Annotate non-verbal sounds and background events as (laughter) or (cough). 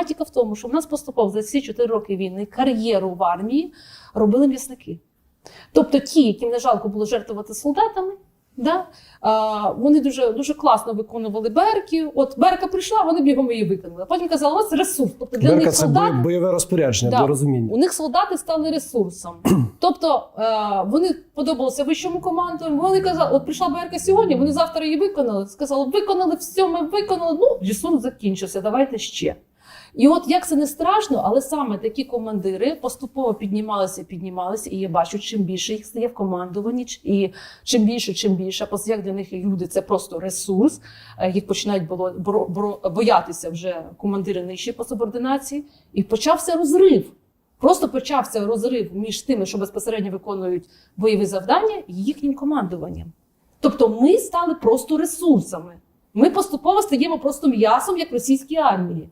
Проблематика в тому, що в нас поступово за ці 4 роки війни кар'єру в армії робили м'ясники. Тобто ті, яким не жалко було жертвувати солдатами, да, а, вони дуже, дуже класно виконували берки. От берка прийшла, вони бігом її виконали. Потім казали, нас ресурс. Тобто для Берка них це солдат, бойове розпорядження Да. для розуміння. у них солдати стали ресурсом. (clears throat) Тобто е, вони подобалися вищому командуванню. Вони казали, от прийшла БРК сьогодні, вони завтра її виконали. Сказали, виконали все, ми виконали. Ну, ресурс закінчився, давайте ще. І от як це не страшно, але саме такі командири поступово піднімалися, піднімалися, і я бачу, чим більше їх стає в командуванні, і чим більше, чим більше, як для них люди це просто ресурс. е, Їх починають було бро- боятися вже командири нижчі по субординації, і почався розрив. Просто почався розрив між тими, що безпосередньо виконують бойові завдання, і їхнім командуванням. Тобто ми стали просто ресурсами. Ми поступово стаємо просто м'ясом, як російській армії.